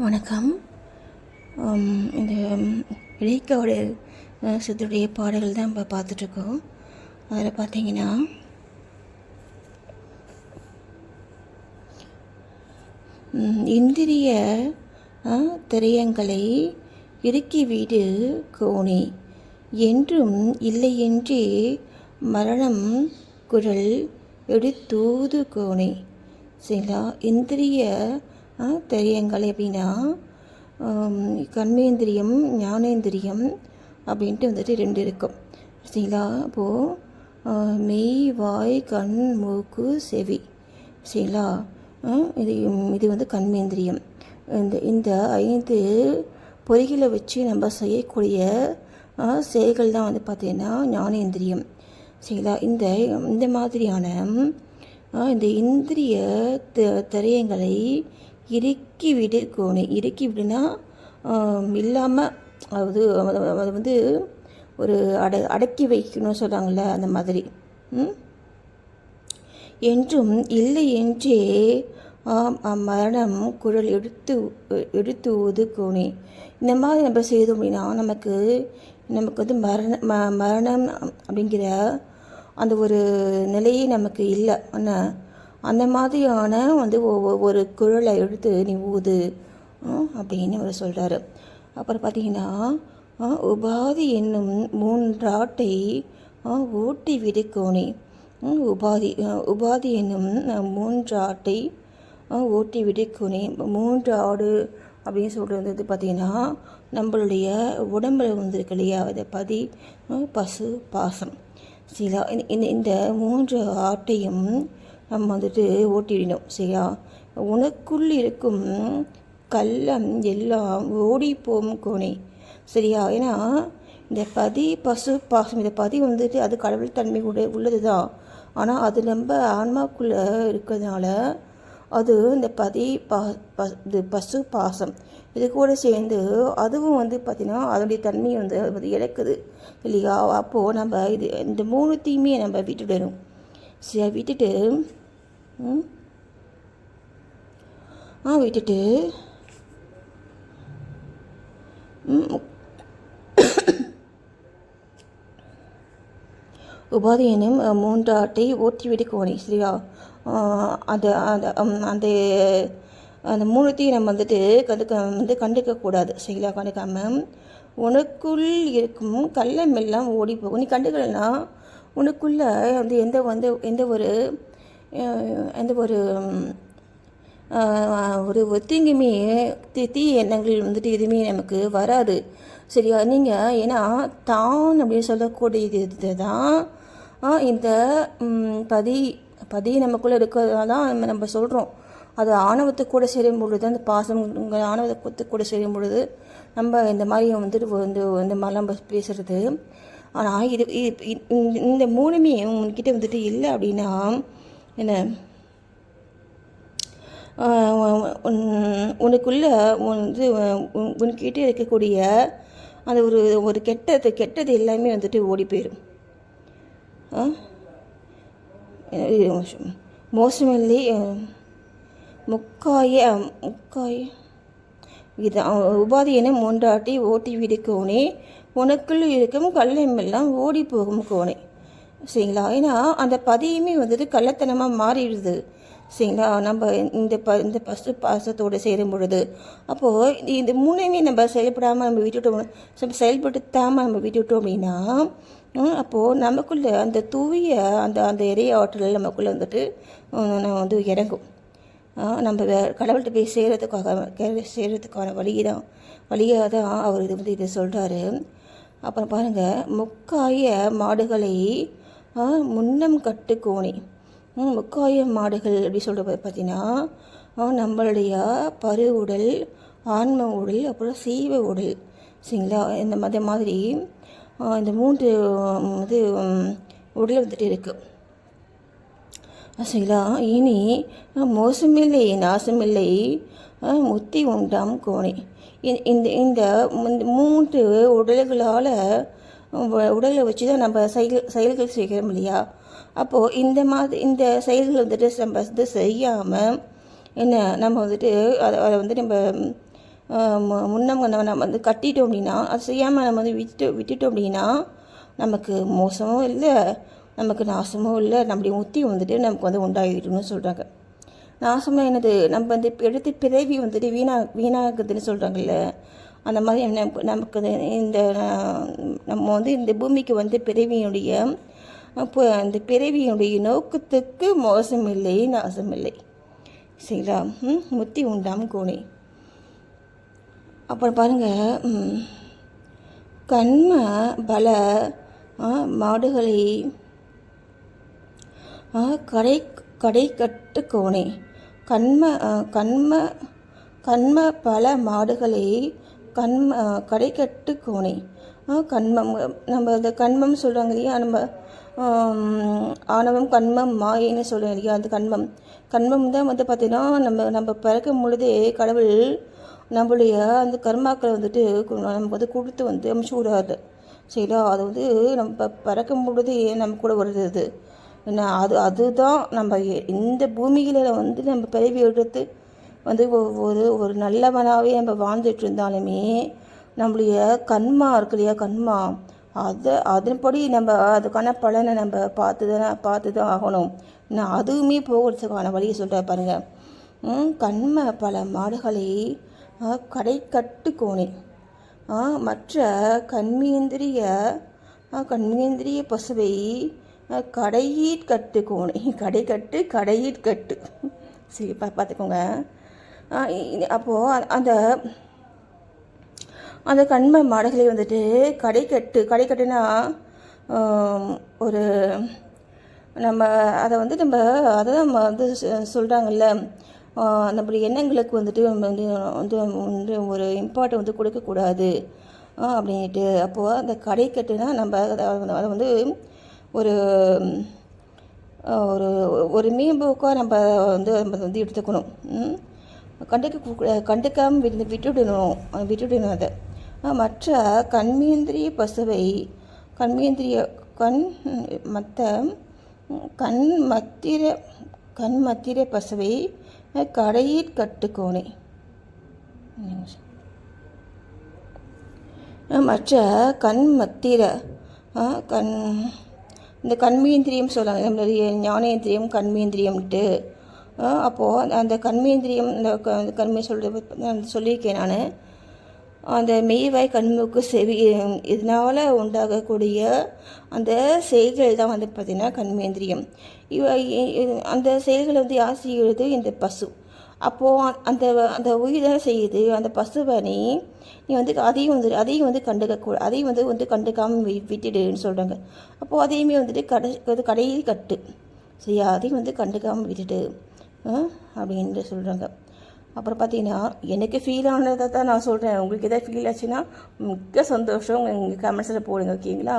வணக்கம். இந்த இடைக்காடு சித்தருடைய பாடல்கள் தான் இப்போ பார்த்துட்ருக்கோம். அதில் பார்த்தீங்கன்னா இந்திரிய திரையங்களை இறுக்கி வீடு கோணி. என்றும் இல்லையென்றே மரணம் குரல் எடுத்தூது கோணி. சரிங்களா இந்திரிய திரையங்கள் எப்படின்னா ஆம், கர்மேந்திரியம் ஞானேந்திரியம் அப்படின்ட்டு வந்துட்டு ரெண்டு இருக்கும். சரிங்களா? அப்போது மெய் வாய் கண் மூக்கு செவி. சரிங்களா? இது இது வந்து கண்மேந்திரியம். இந்த இந்த ஐந்து பொறிகளை வச்சு நம்ம செய்யக்கூடிய செயல்கள் தான் வந்து பார்த்திங்கன்னா ஞானேந்திரியம். சரிங்களா? இந்த இந்த மாதிரியான இந்த இந்திரிய த திரையங்களை இறுக்கி விடு கோணி. இறுக்கி விடுனா இல்லாமல் அது அது- வந்து ஒரு அட அடக்கி வைக்கணும்னு சொல்கிறாங்கள அந்த மாதிரி. என்றும் இல்லை என்றே மரணம் அம்மரணம் குரல் எடுத்து எடுத்து ஒதுக்கோனே இந்த மாதிரி நம்ம செய்தோம் அப்படின்னா நமக்கு நமக்கு வந்து மரண ம மரணம் அப்படிங்கிற அந்த ஒரு நிலையே நமக்கு இல்லை. ஆனால் அந்த மாதிரியான வந்து ஒரு குரலை எடுத்து நீ ஊது. அப்படின்னு அவர் சொல்கிறாரு அப்புறம் பார்த்தீங்கன்னா உபாதி என்னும் மூன்றாட்டை ஓட்டி விடுக்கோனே உபாதி உபாதி என்னும் மூன்றாட்டை ஓட்டி விடுக்கோனே மூன்று ஆடு அப்படின்னு சொல்கிறது பார்த்திங்கன்னா நம்மளுடைய உடம்புல வந்திருக்கு இல்லையா? அதை பதி பசு பாசம். சில இந்த இந்த மூன்று ஆட்டையும் நம்ம வந்துட்டு ஓட்டிடணும் சரியா? உனக்குள் இருக்கும் கள்ளம் எல்லாம் ஓடிப்போம் கோணே சரியா? ஏன்னா இந்த பதி பசு பாசம் இந்த பதி வந்துட்டு அது கடவுள் தன்மை உடைய உள்ளது தான் ஆனால் அது நம்ம ஆன்மாக்குள்ளே இருக்கிறதுனால அது இந்த பதி பா ப இது பசு பாசம் இது கூட சேர்ந்து அதுவும் வந்து பார்த்திங்கன்னா அதனுடைய தன்மையை வந்து அது வந்து இழக்குது இல்லையா? அப்போது நம்ம இது இந்த மூணுத்தையுமே நம்ம விட்டுடணும் சரி விட்டுட்டு ஆ விட்டுட்டு. ம் உபாதி எனும் மூன்றாட்டை ஓட்டிவிடு கோணி சரியா? அது அந்த அந்த அந்த மூணுத்தையும் நம்ம வந்துட்டு கண்டுக்க வந்து கண்டுக்கக்கூடாது சரிங்களா? கண்டுக்காமல் உனக்குள் இருக்கும் கள்ளம் எல்லாம் ஓடி போகும் நீ கண்டுக்கலைன்னா உனக்குள்ளே வந்து எந்த வந்து எந்த ஒரு அந்த எந்த ஒரு ஒரு ஒத்திங்குமே தி தீ தீய எண்ணங்கள் வந்துட்டு எதுவுமே நமக்கு வராது. சரியா? நீங்கள் ஏன்னா தான் அப்படின்னு சொல்லக்கூடியது இது தான் இந்த பதி பதி நமக்குள்ளே இருக்கிறதா தான் நம்ம நம்ம சொல்கிறோம் அது ஆணவத்தை கூட சேரும் பொழுது அந்த பாசம் ஆணவத்தை கூட சேரும் பொழுது நம்ம இந்த மாதிரி வந்துட்டு வந்து இந்த மாதிரிலாம் நம்ம பேசுகிறது ஆனால் இது இந்த- இந்த மூணுமே உன்கிட்ட வந்துட்டு இல்லை அப்படின்னா என்ன? உன்- உனக்குள்ள வந்து உன்கிட்ட இருக்கக்கூடிய அந்த ஒரு ஒரு கெட்டது கெட்டது எல்லாமே வந்துட்டு ஓடி போயிடும் மோசம். மோசமில்லை முக்காய முக்காய. இது உபாதியினை மூன்றாட்டி ஓட்டி விடுக்கோனே உனக்குள் இருக்கும் கள்ளமெல்லாம் ஓடி போகும் கோனே. சரிங்களா? ஏன்னா அந்த பதியுமே வந்துட்டு கள்ளத்தனமாக மாறிடுது. சரிங்களா? நம்ம இந்த ப இந்த பசு பாசத்தோடு சேரும் பொழுது. அப்போது இந்த மூணையுமே நம்ம செயல்படாமல் நம்ம விட்டுவிட்டோம் நம்ம செயல்படுத்தாமல் நம்ம விட்டுவிட்டோம் அப்படின்னா அப்போது நமக்குள்ளே அந்த தூய அந்த அந்த இறைய ஆற்றல் நமக்குள்ளே வந்துட்டு நம்ம வந்து இறங்கும். நம்ம வே கடவுள்கிட்ட போய் சேர்கிறதுக்காக சேர்கிறதுக்கான வழி தான் வழியாக தான் அவர் இது வந்து இதை சொல்கிறாரு அப்புறம் பாருங்கள் முக்காய மாடுகளை முன்னம் கட்டு கோணி. முக்காய மாடுகள் அப்படி சொல்கிற பார்த்தீங்கன்னா நம்மளுடைய பரு உடல் ஆன்ம உடல் அப்புறம் சீவ உடல். சரிங்களா? இந்த மாதிரி மாதிரி இந்த மூன்று இது உடல் வந்துட்டு இருக்குது சரிங்களா? இனி மோசமில்லை நாசமில்லை முத்தி உண்டாம் கோணி. இந்த இந்த மூன்று உடல்களால் உடலை வச்சு தான் நம்ம செயல் செயல்கள் செய்கிறோம் இல்லையா? அப்போது இந்த மாதிரி இந்த செயல்கள் வந்துட்டு நம்ம வந்து செய்யாமல் என்ன நம்ம வந்துட்டு அதை அதை வந்து நம்ம முன்னம் நம்ம நம்ம வந்து கட்டிட்டோம் அப்படின்னா அது செய்யாமல் நம்ம வந்து விட்டு விட்டுட்டோம் அப்படின்னா நமக்கு மோசமும் இல்லை நமக்கு நாசமும் இல்லை நம்முடைய முத்தி வந்துட்டு நமக்கு வந்து உண்டாகிடும்னு சொல்கிறாங்க நாசம்னா என்னது? நம்ம வந்து எடுத்து பிறவி வந்துட்டு வீணா வீணாகுதுன்னு சொல்கிறாங்கல்ல அந்த மாதிரி என்ன நமக்கு இந்த நம்ம வந்து இந்த பூமிக்கு வந்து பிறவியுடைய அப்போ அந்த பிறவியுடைய நோக்கத்துக்கு மோசம் இல்லை நாசம் இல்லை சரிங்களா முத்தி உண்டாம் கோணி. அப்புறம் பாருங்கள் கண்ம பல மாடுகளை கடை கடை கட்டு கோணே. கண்ம கண்ம கண்ம பல மாடுகளை கண்ம கடைக்கட்டு கோணை. கண்மம் நம்ம இந்த கண்மம் சொல்கிறாங்க இல்லையா? நம்ம ஆணவம் கண்மம் மாயின்னு சொல்கிறோம் இல்லையா? அந்த கண்மம். கண்மம் தான் வந்து பார்த்திங்கன்னா நம்ம நம்ம பிறக்கும் பொழுதே கடவுள் நம்மளுடைய அந்த கர்மாக்களை வந்துட்டு நமக்கு வந்து கொடுத்து வந்து அமுச்சு விடாது சரிங்களா அது வந்து நம்ம பிறக்கும் பொழுதே நம்ம கூட வருது அது. அது அதுதான் நம்ம இந்த பூமியில் வந்து நம்ம பிறவி எடுத்து வந்து ஒவ்வொரு ஒரு ஒரு நல்லவனாகவே நம்ம வாழ்ந்துட்டு இருந்தாலுமே நம்மளுடைய கண்மா இருக்கு இல்லையா கண்மா? அதை அதன்படி நம்ம அதுக்கான பலனை நம்ம பார்த்து தான் பார்த்து தான் ஆகணும். நான் அதுவுமே போகிறதுக்கான வழியை சொல்கிறேன் பாருங்கள் ம், கண்ம பல மாடுகளை கடை கட்டு கோணி மற்ற கண்மீந்திரிய கண்மீந்திரிய பசுவை கடையீட் கட்டு கோணி கடை கட்டு கடையீட் கட்டு. சரி பார்த்துக்கோங்க. அப்போது அந்த அந்த கண்ம மாடுகளை வந்துட்டு கடை கட்டு கடை கட்டுனா ஒரு நம்ம அதை வந்து நம்ம அதை தான் நம்ம வந்து சொல்கிறாங்கல்ல ஆஹ் எண்ணங்களுக்கு வந்துட்டு நம்ம வந்து வந்து ஒரு இம்பார்ட்டன் வந்து கொடுக்கக்கூடாது அப்படின்ட்டு அப்போது அந்த கடை கட்டுனா நம்ம அதை அதை வந்து ஒரு ஒரு ஒரு மேம்போக்காக நம்ம வந்து நம்ம வந்து எடுத்துக்கணும் ம்? கண்டுக்க கண்டுக்காமல் விட்டு விட்டுடணும். விட்டுடணும் அதை. மற்ற கண்மேந்திரிய பசுவை கண்மேந்திரிய கண் மற்ற கண் மத்திர கண் மத்திர பசுவை கடையில் கட்டுக்கோணே மற்ற கண் மத்திர கண் இந்த கண்மேந்திரியம் சொல்லுவாங்க. நம்மளுடைய ஞானேந்திரியம் கண்மேந்திரியம்ட்டு. அப்போது அந்த கண்மேந்திரியம் இந்த க- கண்மை சொல்கிற நான் சொல்லியிருக்கேன் நான். அந்த மெய்வாய் கண்முக்கு செவி இதனால் உண்டாகக்கூடிய அந்த செயல்கள் தான் வந்து பார்த்திங்கன்னா கண்மேந்திரியம். இவ அந்த செயல்களை வந்து யார் செய்கிறது? இந்த பசு. அப்போது அந்த அந்த உயிர் தான் செய்யுது. அந்த பசுவை நீ நீ வந்து அதையும் வந்து அதையும் வந்து கண்டுக்க அதையும் வந்து வந்து கண்டுக்காமல் வி விட்டுடுன்னு சொல்கிறாங்க அப்போது அதையுமே வந்துட்டு கடை கடையில் கட்டு. சரியா? அதையும் வந்து கண்டுக்காமல் விட்டுட்டு அப்படின்ட்டு சொல்கிறாங்க அப்புறம் பார்த்தீங்கன்னா எனக்கு ஃபீல் ஆனதை தான் நான் சொல்கிறேன் உங்களுக்கு எதாவது ஃபீல் ஆச்சுன்னா மிக்க சந்தோஷம். எங்கள் கமெண்ட்ஸில் போடுங்க ஓகேங்களா